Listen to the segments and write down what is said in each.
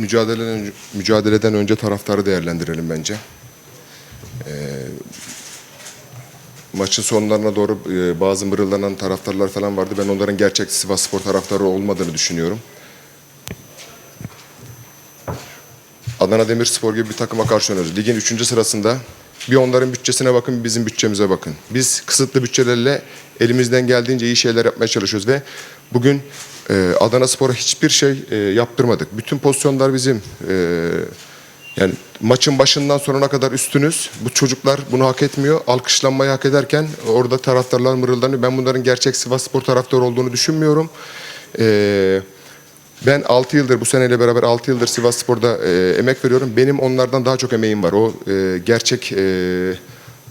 mücadeleden mücadeleden önce taraftarı değerlendirelim bence. Ee, maçın sonlarına doğru e, bazı mırıldanan taraftarlar falan vardı. Ben onların gerçek Sivas Spor taraftarı olmadığını düşünüyorum. Adana Demirspor gibi bir takıma karşı oynuyoruz. Ligin 3. sırasında bir onların bütçesine bakın, bizim bütçemize bakın. Biz kısıtlı bütçelerle elimizden geldiğince iyi şeyler yapmaya çalışıyoruz ve bugün e, Adana Spor'a hiçbir şey e, yaptırmadık. Bütün pozisyonlar bizim. E, yani maçın başından sonuna kadar üstünüz. Bu çocuklar bunu hak etmiyor. Alkışlanmayı hak ederken orada taraftarlar mırıldanıyor. Ben bunların gerçek Sivas Spor taraftarı olduğunu düşünmüyorum. Eee ben 6 yıldır bu seneyle beraber 6 yıldır Sivas Spor'da e, emek veriyorum. Benim onlardan daha çok emeğim var. O e, gerçek e,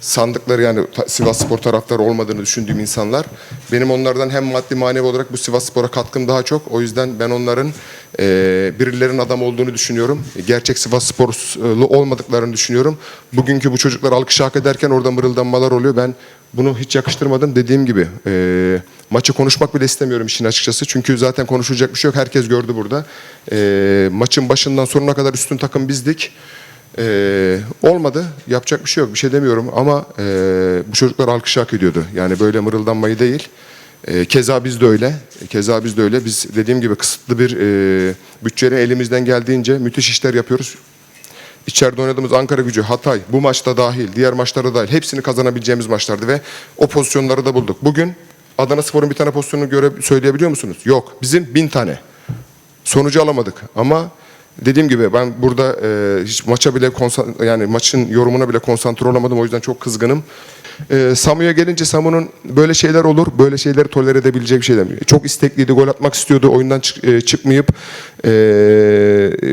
sandıkları yani Sivas Spor taraftarı olmadığını düşündüğüm insanlar. Benim onlardan hem maddi manevi olarak bu Sivas Spor'a katkım daha çok. O yüzden ben onların e, birilerinin adam olduğunu düşünüyorum. Gerçek Sivas Sporlu olmadıklarını düşünüyorum. Bugünkü bu çocuklar alkış hak ederken orada mırıldanmalar oluyor. Ben bunu hiç yakıştırmadım. Dediğim gibi e, maçı konuşmak bile istemiyorum işin açıkçası. Çünkü zaten konuşulacak bir şey yok. Herkes gördü burada. E, maçın başından sonuna kadar üstün takım bizdik. E, olmadı. Yapacak bir şey yok. Bir şey demiyorum ama e, bu çocuklar alkış hak ediyordu. Yani böyle mırıldanmayı değil. E, keza biz de öyle. Keza biz de öyle. Biz dediğim gibi kısıtlı bir e, bütçeyle elimizden geldiğince müthiş işler yapıyoruz. İçeride oynadığımız Ankara gücü, Hatay, bu maçta dahil, diğer maçlara dahil hepsini kazanabileceğimiz maçlardı ve o pozisyonları da bulduk. Bugün Adana Spor'un bir tane pozisyonunu göre söyleyebiliyor musunuz? Yok. Bizim bin tane. Sonucu alamadık ama dediğim gibi ben burada e, hiç maça bile yani maçın yorumuna bile konsantre olamadım. O yüzden çok kızgınım. E, Samu'ya gelince Samu'nun böyle şeyler olur. Böyle şeyleri tolere edebilecek bir şey demiyor. Çok istekliydi. Gol atmak istiyordu. Oyundan çık- e, çıkmayıp e,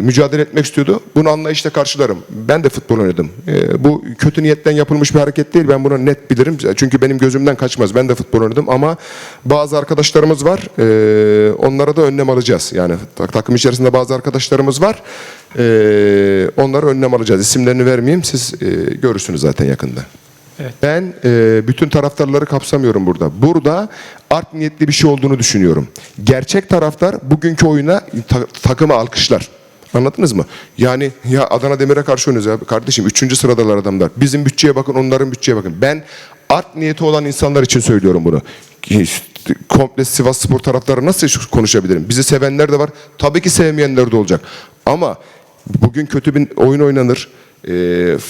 mücadele etmek istiyordu. Bunu anlayışla karşılarım. Ben de futbol oynadım. E, bu kötü niyetten yapılmış bir hareket değil. Ben bunu net bilirim. Çünkü benim gözümden kaçmaz. Ben de futbol oynadım ama bazı arkadaşlarımız var. E, onlara da önlem alacağız. Yani tak- takım içerisinde bazı arkadaşlarımız var. E, onlara önlem alacağız. İsimlerini vermeyeyim. Siz e, görürsünüz zaten yakında. Ben e, bütün taraftarları kapsamıyorum burada. Burada art niyetli bir şey olduğunu düşünüyorum. Gerçek taraftar bugünkü oyuna ta- takımı alkışlar. Anladınız mı? Yani ya Adana Demir'e karşı oynuyoruz ya kardeşim. Üçüncü sıradalar adamlar. Bizim bütçeye bakın, onların bütçeye bakın. Ben art niyeti olan insanlar için söylüyorum bunu. Komple Sivas Spor taraftarı nasıl konuşabilirim? Bizi sevenler de var. Tabii ki sevmeyenler de olacak. Ama bugün kötü bir oyun oynanır. Ee,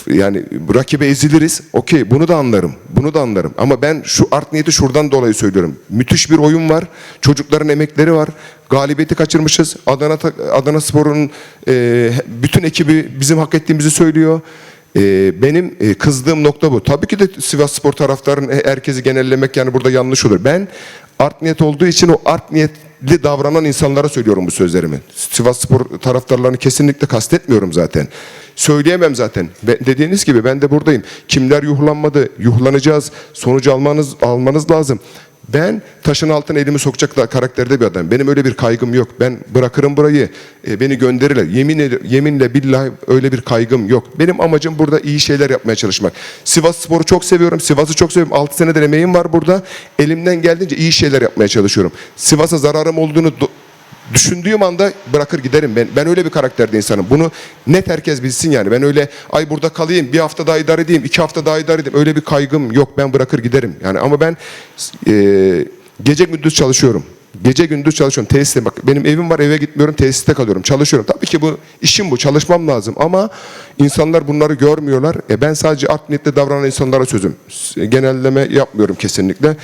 yani rakibe eziliriz. Okey bunu da anlarım. Bunu da anlarım. Ama ben şu art niyeti şuradan dolayı söylüyorum. Müthiş bir oyun var. Çocukların emekleri var. Galibiyeti kaçırmışız. Adana Adana Spor'un e, bütün ekibi bizim hak ettiğimizi söylüyor. E, benim e, kızdığım nokta bu. Tabii ki de Sivas Spor taraftarın e, herkesi genellemek yani burada yanlış olur. Ben art niyet olduğu için o art niyetli davranan insanlara söylüyorum bu sözlerimi. Sivas Spor taraftarlarını kesinlikle kastetmiyorum zaten. Söyleyemem zaten. Dediğiniz gibi ben de buradayım. Kimler yuhlanmadı? Yuhlanacağız. Sonucu almanız almanız lazım. Ben taşın altına elimi sokacak da karakterde bir adamım. Benim öyle bir kaygım yok. Ben bırakırım burayı. e, beni gönderirler. Yemin yeminle billahi öyle bir kaygım yok. Benim amacım burada iyi şeyler yapmaya çalışmak. Sivas Spor'u çok seviyorum. Sivas'ı çok seviyorum. 6 senedir emeğim var burada. Elimden geldiğince iyi şeyler yapmaya çalışıyorum. Sivas'a zararım olduğunu düşündüğüm anda bırakır giderim. Ben ben öyle bir karakterde insanım. Bunu net herkes bilsin yani. Ben öyle ay burada kalayım, bir hafta daha idare edeyim, iki hafta daha idare edeyim. Öyle bir kaygım yok. Ben bırakır giderim. Yani ama ben e, gece gündüz çalışıyorum. Gece gündüz çalışıyorum. Tesiste bak benim evim var eve gitmiyorum tesiste kalıyorum. Çalışıyorum. Tabii ki bu işim bu. Çalışmam lazım ama insanlar bunları görmüyorlar. E ben sadece art niyetli davranan insanlara sözüm. Genelleme yapmıyorum kesinlikle.